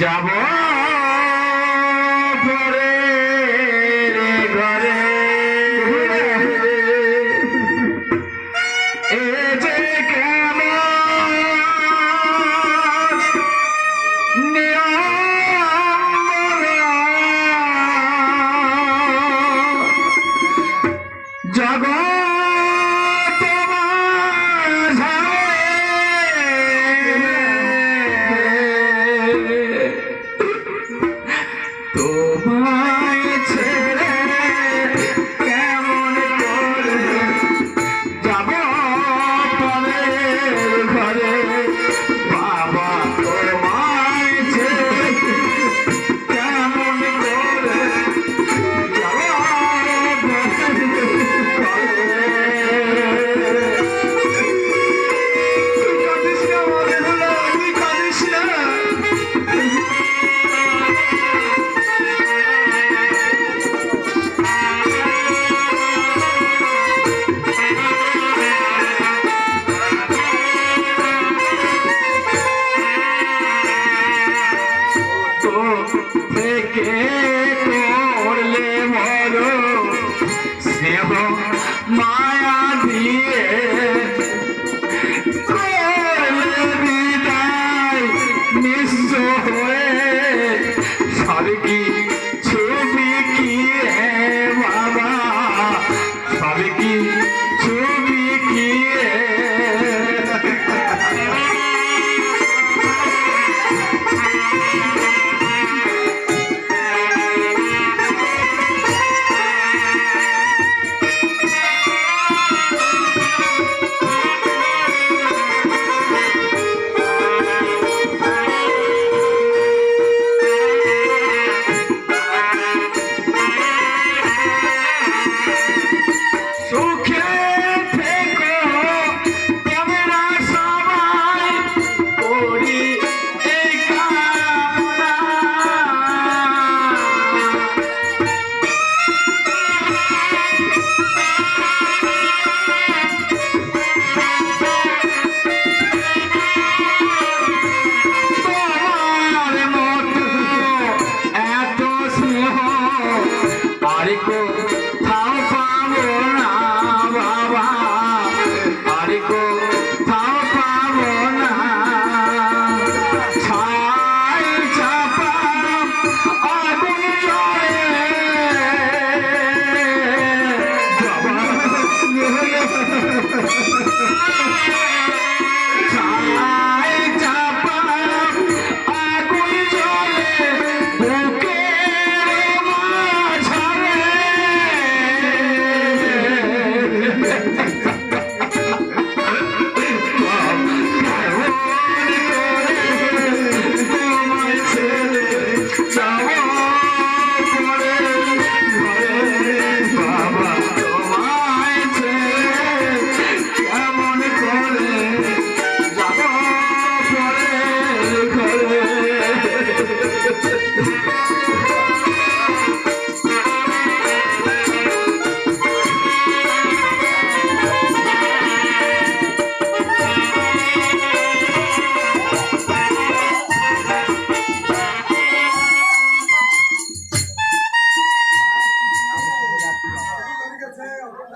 যাব পরে স্নেহ মায়া দিয়ে নিঃস্ব হয়ে স্বর্গী ছবি কি হে বাবা স্বর্গী ছবি কি